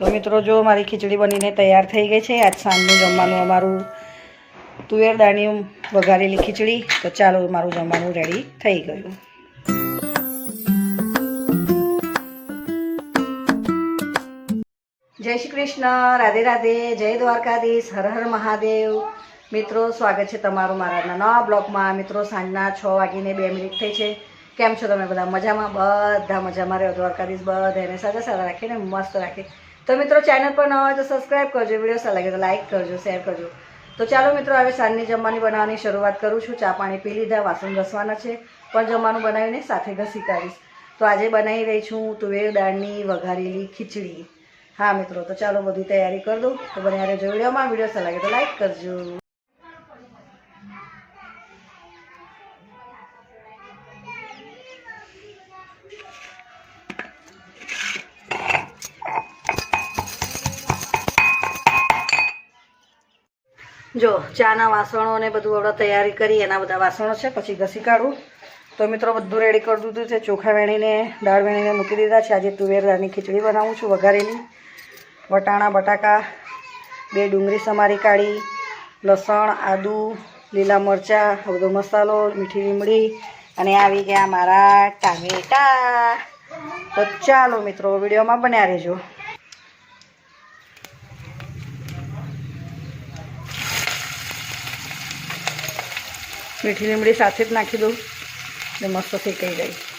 તો મિત્રો, જો મારી ખીચડી બનીને તૈયાર થઈ ગઈ છે, આજ સાંજનું જમવાનું અમારું તુવેર દાળની વઘારેલી ખીચડી. તો ચાલો, મારું જમવાનું રેડી થઈ ગયું. જય શ્રી કૃષ્ણ, રાધે રાધે, જય દ્વારકાધીશ, હર હર મહાદેવ. મિત્રો, સ્વાગત છે તમારું મારા નવા બ્લોગમાં. મિત્રો, સાંજના છ વાગીને બે મિનિટ થઈ છે. કેમ છો તમે બધા? મજામાં? બધા મજામાં રહ્યો. દ્વારકાધીશ બધાને સારા સારા રાખીને, મસ્ત રાખે. તો મિત્રો ચેનલ પર ન હોય તો સબસ્ક્રાઈબ કરજો વીડિયો સારા લાગે તો લાઇક કરજો શેર કરજો. તો ચાલો મિત્રો હવે સાંજની જમવાની બનાવવાની શરૂઆત કરું છું. ચા પાણી પી લીધા, વાસણ ઘસવાના છે. પણ જમવાનું બનાવીને સાથે ઘસી કાઢીશ. તો આજે બનાવી રહી છું તુવેર દાળની વઘારેલી ખીચડી. હા મિત્રો, તો ચાલો બધી તૈયારી કરી દઉં. તો બને યારે જો વિડીયોમાં વીડિયો સારા લાગે તો લાઇક કરજો. જો, ચાના વાસણો ને બધું આપણે તૈયારી કરી, એના બધા વાસણો છે, પછી ઘસી કાઢું. તો મિત્રો, બધું રેડી કરી દીધું છે. ચોખા વેણીને, દાળ વેણીને મૂકી દીધા છે. આજે તુવેર દાળની ખીચડી બનાવું છું વઘારેલી. વટાણા, બટાકા, બે ડુંગળી સમારી કાઢી, લસણ, આદુ, લીલા મરચાં બધો મસાલો, મીઠી લીમડી અને આવી ગયા મારા ટામેટા. તો ચાલો મિત્રો, વિડીયોમાં બન્યા રહેજો. મીઠી લીમડી સાથે જ નાખી દઉં ને મસ્ત શેકાઈ જાય.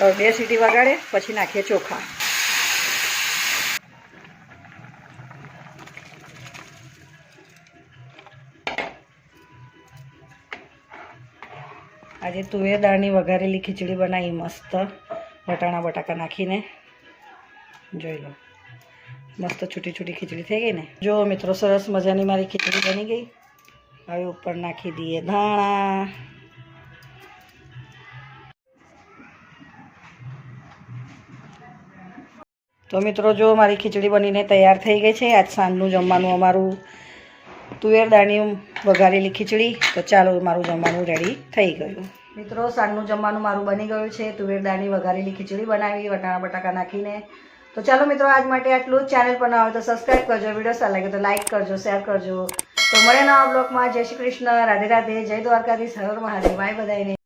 હવે બે સીટી વગાડે, પછી નાખીએ ચોખા. આજે તુવેર દાળની વઘારેલી ખીચડી બનાવી મસ્ત વટાણા બટાકા નાખીને. જોઈ લો. મસ્ત છૂટી છૂટી ખીચડી થઈ ગઈ ને. જો મિત્રો, સરસ મજાની મારી ખીચડી બની ગઈ. હવે ઉપર નાખી દઈએ ધાણા. તો મિત્રો, જો મારી ખીચડી બનીને તૈયાર થઈ ગઈ છે, આજ સાંજનું જમવાનું અમારું તુવેર દાળની વઘારેલી ખીચડી. તો ચાલો, મારું જમવાનું રેડી થઈ ગયું. મિત્રો, સાંજનું જમવાનું મારું બની ગયું છે, તુવેર દાળની વઘારેલી ખીચડી બનાવી, વટાણા બટાકા નાખીને. તો ચાલો મિત્રો, આજ માટે આટલું જ. ચેનલ પર ના હોય તો સબસ્ક્રાઈબ કરજો વીડિયો સારા લાગે તો લાઈક કરજો શેર કરજો. તો મળે નવા બ્લોગમાં જય શ્રી કૃષ્ણ, રાધે રાધે. જય દ્વારકાધીશ, હર મહાદેવ. બાય બધાને